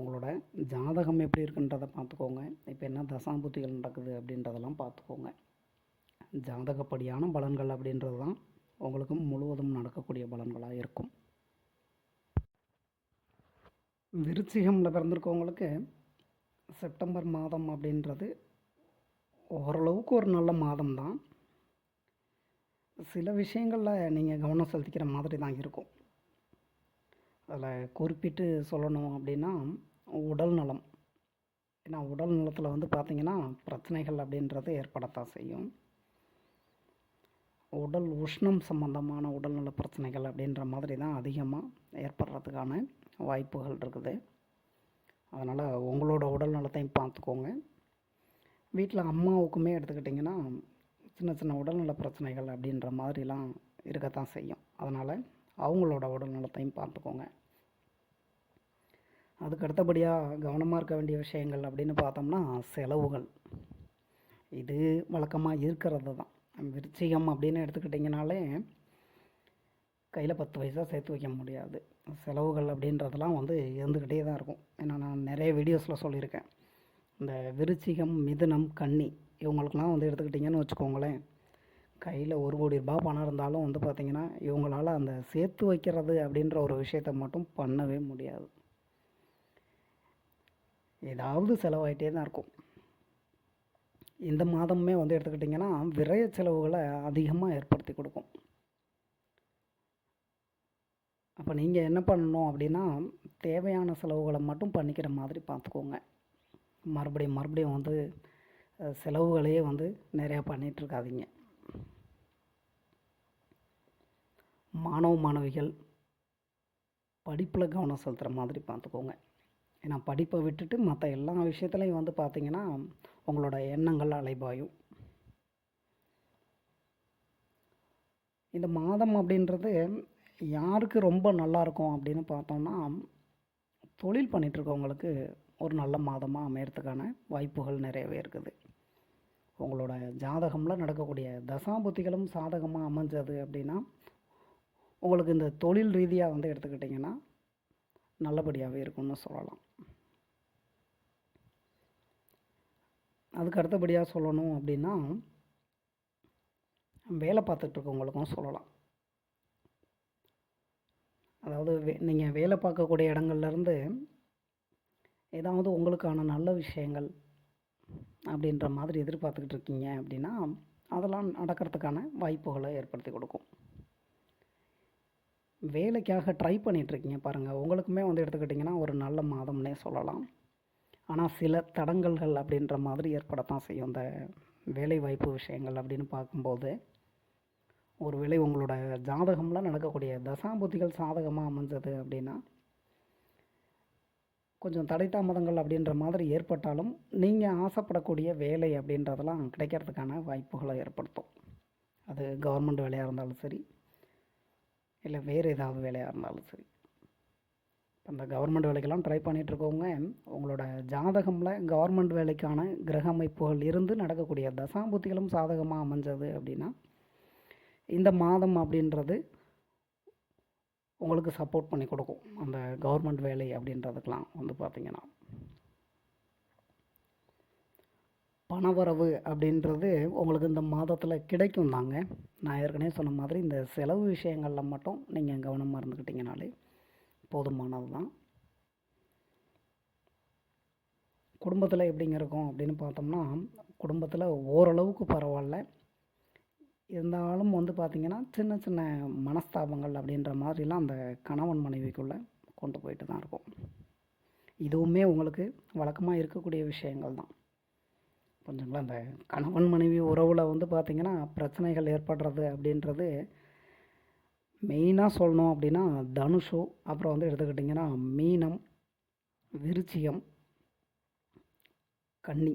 உங்களோட ஜாதகம் எப்படி இருக்குன்றதை பார்த்துக்கோங்க. இப்போ என்ன தசாம்புத்திகள் நடக்குது அப்படின்றதெல்லாம் பார்த்துக்கோங்க. ஜாதகப்படியான பலன்கள் அப்படின்றது தான் உங்களுக்கு முழுவதும் நடக்கக்கூடிய பலன்களாக இருக்கும். விருச்சிகமில் பிறந்திருக்கவங்களுக்கு செப்டம்பர் மாதம் அப்படின்றது ஓரளவுக்கு ஒரு நல்ல மாதம் தான் சில விஷயங்களில் நீங்கள் கவனம் செலுத்திக்கிற மாதிரி தான் இருக்கும். அதில் குறிப்பிட்டு சொல்லணும் அப்படின்னா உடல் நலம். ஏன்னா உடல் நலத்தில் வந்து பார்த்திங்கன்னா பிரச்சனைகள் அப்படின்றது ஏற்படத்தான் செய்யும். உடல் உஷ்ணம் சம்பந்தமான உடல்நல பிரச்சனைகள் அப்படின்ற மாதிரி தான் அதிகமாக ஏற்படுறதுக்கான வாய்ப்புகள் இருக்குது. அதனால் உங்களோட உடல் நலத்தையும் பார்த்துக்கோங்க வீட்டில் அம்மாவுக்குமே எடுத்துக்கிட்டிங்கன்னா சின்ன சின்ன உடல்நல பிரச்சனைகள் அப்படின்ற மாதிரிலாம் இருக்கத்தான் செய்யும். அதனால் அவங்களோட உடல் நலத்தையும் பார்த்துக்கோங்க. அதுக்கு அடுத்தபடியாக கவனமாக இருக்க வேண்டிய விஷயங்கள் அப்படின்னு பார்த்தோம்னா செலவுகள். இது வழக்கமாக இருக்கிறது தான். விருச்சிகம் அப்படின்னு எடுத்துக்கிட்டிங்கனாலே கையில் பத்து பைசா சேர்த்து வைக்க முடியாது. செலவுகள் அப்படின்றதெல்லாம் வந்து இருந்துக்கிட்டே தான் இருக்கும். ஏன்னா நான் நிறைய வீடியோஸில் சொல்லியிருக்கேன். இந்த விருச்சிகம் மிதுனம் கன்னி இவங்களுக்கெல்லாம் வந்து எடுத்துக்கிட்டிங்கன்னு வச்சுக்கோங்களேன். கையில் ஒரு கோடி ரூபாய் பணம் இருந்தாலும் வந்து பார்த்திங்கன்னா இவங்களால் அந்த சேர்த்து வைக்கிறது அப்படின்ற ஒரு விஷயத்தை மட்டும் பண்ணவே முடியாது. ஏதாவது செலவாயிட்டே தான் இருக்கும். இந்த மாதமே வந்து எடுத்துக்கிட்டிங்கன்னா விரய செலவுகளை அதிகமாக ஏற்படுத்தி கொடுக்கும். அப்போ நீங்கள் என்ன பண்ணணும் அப்படின்னா தேவையான செலவுகளை மட்டும் பண்ணிக்கிற மாதிரி பார்த்துக்கோங்க மறுபடியும் மறுபடியும் வந்து செலவுகளையே வந்து நிறையா பண்ணிகிட்ருக்காதீங்க மாணவ மாணவிகள் படிப்பில் கவனம் செலுத்துகிற மாதிரி பார்த்துக்கோங்க. ஏன்னா படிப்பை விட்டுட்டு மற்ற எல்லா விஷயத்துலையும் வந்து பார்த்திங்கன்னா உங்களோட எண்ணங்கள் அலைபாயும். இந்த மாதம் அப்படின்றது யாருக்கு ரொம்ப நல்லா இருக்கும் அப்படின்னு பார்த்தோம்னா தொழில் பண்ணிகிட்ருக்கவங்களுக்கு ஒரு நல்ல மாதமாக அமையறதுக்கான வாய்ப்புகள் நிறையவே இருக்குது. உங்களோட ஜாதகமில் நடக்கக்கூடிய தசாபுத்திகளும் சாதகமாக அமைஞ்சது அப்படின்னா உங்களுக்கு இந்த தொழில் ரீதியாக வந்து எடுத்துக்கிட்டிங்கன்னா நல்லபடியாகவே இருக்கும்னு சொல்லலாம். அதுக்கு அடுத்தபடியாக சொல்லணும் அப்படின்னா வேலை பார்த்துட்டு இருக்கவங்களுக்கும் சொல்லலாம். அதாவது வே நீங்கள் வேலை பார்க்கக்கூடிய இடங்கள்லேருந்து ஏதாவது உங்களுக்கான நல்ல விஷயங்கள் அப்படின்ற மாதிரி எதிர்பார்த்துக்கிட்டு இருக்கீங்க அப்படின்னா அதெல்லாம் நடக்கிறதுக்கான வாய்ப்புகளை ஏற்படுத்தி கொடுக்கும். வேலைக்காக ட்ரை பண்ணிகிட்ருக்கீங்க பாருங்கள் உங்களுக்குமே வந்து எடுத்துக்கிட்டிங்கன்னா ஒரு நல்ல மாதம்னே சொல்லலாம். ஆனால் சில தடங்கல்கள் அப்படின்ற மாதிரி ஏற்படத்தான் செய்யும். இந்த வேலை வாய்ப்பு விஷயங்கள் அப்படின்னு பார்க்கும்போது ஒருவேளை உங்களோட ஜாதகம்லாம் நடக்கக்கூடிய தசாபுத்திகள் சாதகமாக அமைஞ்சது அப்படின்னா கொஞ்சம் தடை தாமதங்கள் அப்படின்ற மாதிரி ஏற்பட்டாலும் நீங்கள் ஆசைப்படக்கூடிய வேலை அப்படின்றதெல்லாம் கிடைக்கிறதுக்கான வாய்ப்புகளை ஏற்படுத்தும். அது கவர்மெண்ட் வேலையாக இருந்தாலும் சரி இல்லை வேறு ஏதாவது வேலையாக இருந்தாலும் சரி. அந்த கவர்மெண்ட் வேலைக்கெல்லாம் ட்ரை பண்ணிகிட்ருக்கவங்க உங்களோட ஜாதகமில் கவர்மெண்ட் வேலைக்கான கிரக அமைப்புகள் இருந்து நடக்கக்கூடிய தசாம்புத்திகளும் சாதகமாக அமைஞ்சது அப்படின்னா இந்த மாதம் அப்படின்றது உங்களுக்கு சப்போர்ட் பண்ணி கொடுக்கும். அந்த கவர்மெண்ட் வேலை அப்படின்றதுக்கெலாம் வந்து பார்த்திங்கன்னா. பணவரவு அப்படின்றது உங்களுக்கு இந்த மாதத்தில் கிடைக்கும் தாங்க நான் ஏற்கனவே சொன்ன மாதிரி இந்த செலவு விஷயங்களில் மட்டும் நீங்கள் கவனமாக இருந்துக்கிட்டிங்கனாலே போதுமானது தான் குடும்பத்தில் எப்படிங்க இருக்கும் அப்படின்னு பார்த்தோம்னா குடும்பத்தில் ஓரளவுக்கு பரவாயில்ல. இருந்தாலும் வந்து பார்த்திங்கன்னா சின்ன சின்ன மனஸ்தாபங்கள் அப்படின்ற மாதிரிலாம் அந்த கணவன் மனைவிக்குள்ளே கொண்டு போயிட்டு தான் இருக்கும். இதுவுமே உங்களுக்கு வழக்கமாக இருக்கக்கூடிய விஷயங்கள் தான் கொஞ்சங்களா அந்த கணவன் மனைவி உறவில் வந்து பார்த்திங்கன்னா பிரச்சனைகள் ஏற்படுறது அப்படின்றது மெயினாக சொல்லணும் அப்படின்னா தனுஷு அப்புறம் வந்து எடுத்துக்கிட்டிங்கன்னா மீனம் விருச்சியம் கன்னி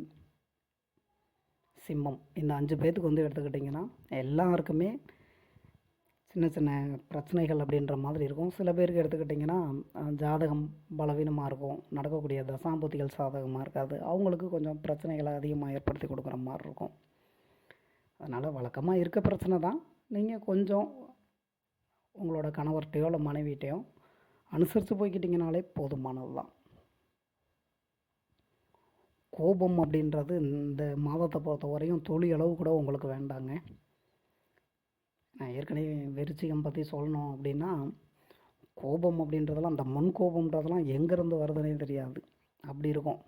சிம்மம். இந்த அஞ்சு பேர்த்துக்கு வந்து எடுத்துக்கிட்டிங்கன்னா எல்லாருக்குமே சின்ன சின்ன பிரச்சனைகள் அப்படின்ற மாதிரி இருக்கும். சில பேருக்கு எடுத்துக்கிட்டிங்கன்னா ஜாதகம் பலவீனமாக இருக்கும். நடக்கக்கூடிய தசாம்புத்திகள் சாதகமாக இருக்காது. அவங்களுக்கு கொஞ்சம் பிரச்சனைகளை அதிகமாக ஏற்படுத்தி கொடுக்குற மாதிரி இருக்கும். அதனால் வழக்கமாக இருக்க பிரச்சனை தான். நீங்கள் கொஞ்சம் உங்களோட கணவர்கிட்டையோ இல்லை மனைவிகிட்டையோ அனுசரித்து போய்க்கிட்டிங்கனாலே போதுமானது தான். கோபம் அப்படின்றது இந்த மாதத்தை பொறுத்த வரையும் துளி அளவு கூட உங்களுக்கு வேண்டாங்க. நான் ஏற்கனவே வெறிச்சிகம் பற்றி சொல்லணும் அப்படின்னா கோபம் அப்படின்றதெல்லாம் அந்த மண் கோபம்ன்றதெல்லாம் எங்கேருந்து வருதுன்னே தெரியாது. அப்படி இருக்கும்.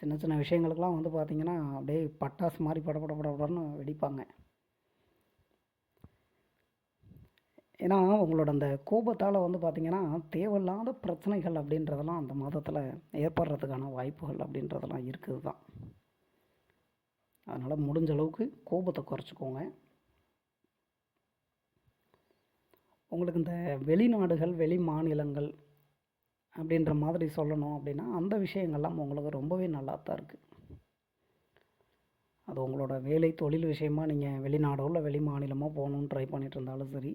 சின்ன சின்ன விஷயங்களுக்கெல்லாம் வந்து பார்த்திங்கன்னா அப்படியே பட்டாசு மாதிரி பட பட வெடிப்பாங்க. ஏன்னா உங்களோட அந்த கோபத்தால் வந்து பார்த்திங்கன்னா தேவையில்லாத பிரச்சனைகள் அப்படின்றதெல்லாம் அந்த மாதத்தில் ஏற்படுறதுக்கான வாய்ப்புகள் அப்படின்றதெல்லாம் இருக்குது தான் அதனால் முடிஞ்ச அளவுக்கு கோபத்தை குறைச்சிக்கோங்க. உங்களுக்கு இந்த வெளிநாடுகள் வெளி மாநிலங்கள் அப்படின்ற மாதிரி சொல்லணும் அப்படின்னா அந்த விஷயங்கள்லாம் உங்களுக்கு ரொம்பவே நல்லா தான் இருக்குது அது உங்களோட வேலை தொழில் விஷயமா நீங்கள் வெளிநாடோ இல்லை வெளி மாநிலமோ போகணுன்னு ட்ரை பண்ணிட்டு இருந்தாலும் சரி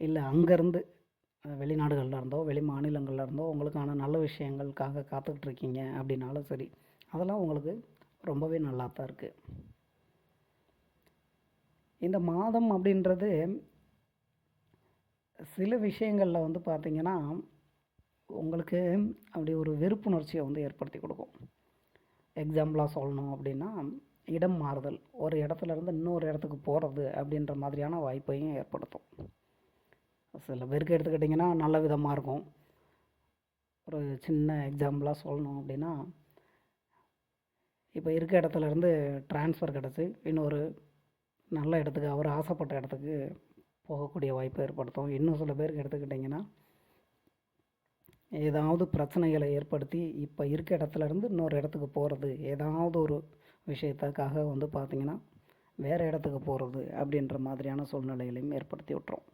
இல்லை அங்கேருந்து வெளிநாடுகளில் இருந்தோ வெளி மாநிலங்களில் இருந்தோ உங்களுக்கான நல்ல விஷயங்களுக்காக காத்துக்கிட்டு இருக்கீங்க அப்படின்னாலும் சரி அதெல்லாம் உங்களுக்கு ரொம்பவே நல்லா தான் இருக்குது இந்த மாதம் அப்படின்றது சில விஷயங்களில் வந்து பார்த்திங்கன்னா உங்களுக்கு அப்படி ஒரு வெறுப்புணர்ச்சியை வந்து ஏற்படுத்தி கொடுக்கும். எக்ஸாம்பிளாக சொல்லணும் அப்படின்னா இடம் மாறுதல். ஒரு இடத்துல இருந்து இன்னொரு இடத்துக்கு போகிறது அப்படின்ற மாதிரியான வாய்ப்பையும் ஏற்படுத்தும். சில பேருக்கு எடுத்துக்கிட்டிங்கன்னா நல்ல விதமாக இருக்கும். ஒரு சின்ன எக்ஸாம்பிளாக சொல்லணும் அப்படின்னா இப்போ இருக்க இடத்துலேருந்து டிரான்ஸ்ஃபர் ட்ரான்ஸ்ஃபர் கிடச்சி இன்னொரு நல்ல இடத்துக்கு அவர் ஆசைப்பட்ட இடத்துக்கு போகக்கூடிய வாய்ப்பை ஏற்படுத்தும். இன்னும் சில பேருக்கு எடுத்துக்கிட்டிங்கன்னா ஏதாவது பிரச்சனைகளை ஏற்படுத்தி இப்போ இருக்க இடத்துல இருந்து இன்னொரு இடத்துக்கு போகிறது ஏதாவது ஒரு விஷயத்துக்காக வந்து பார்த்திங்கன்னா வேறு இடத்துக்கு போகிறது அப்படின்ற மாதிரியான சூழ்நிலைகளையும் ஏற்படுத்தி விட்டுரும்.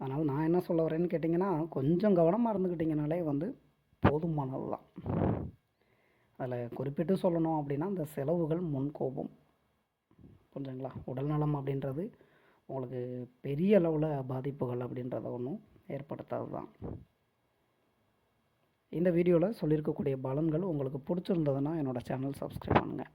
அதனால் நான் என்ன சொல்ல வரேன்னு கேட்டிங்கன்னா கொஞ்சம் கவனமாக இருந்துக்கிட்டிங்கனாலே வந்து போதுமானது தான் அதில் குறிப்பிட்டு சொல்லணும் அப்படின்னா இந்த செலவுகள் முன்கோபம். புரிஞ்சுங்களா உடல்நலம் அப்படின்றது உங்களுக்கு பெரிய அளவில் பாதிப்புகள் அப்படின்றத ஒன்றும் ஏற்படுத்தாது தான் இந்த வீடியோவில் சொல்லியிருக்கக்கூடிய பலன்கள் உங்களுக்கு பிடிச்சிருந்ததுன்னா என்னோடய சேனல் சப்ஸ்கிரைப் பண்ணுங்கள்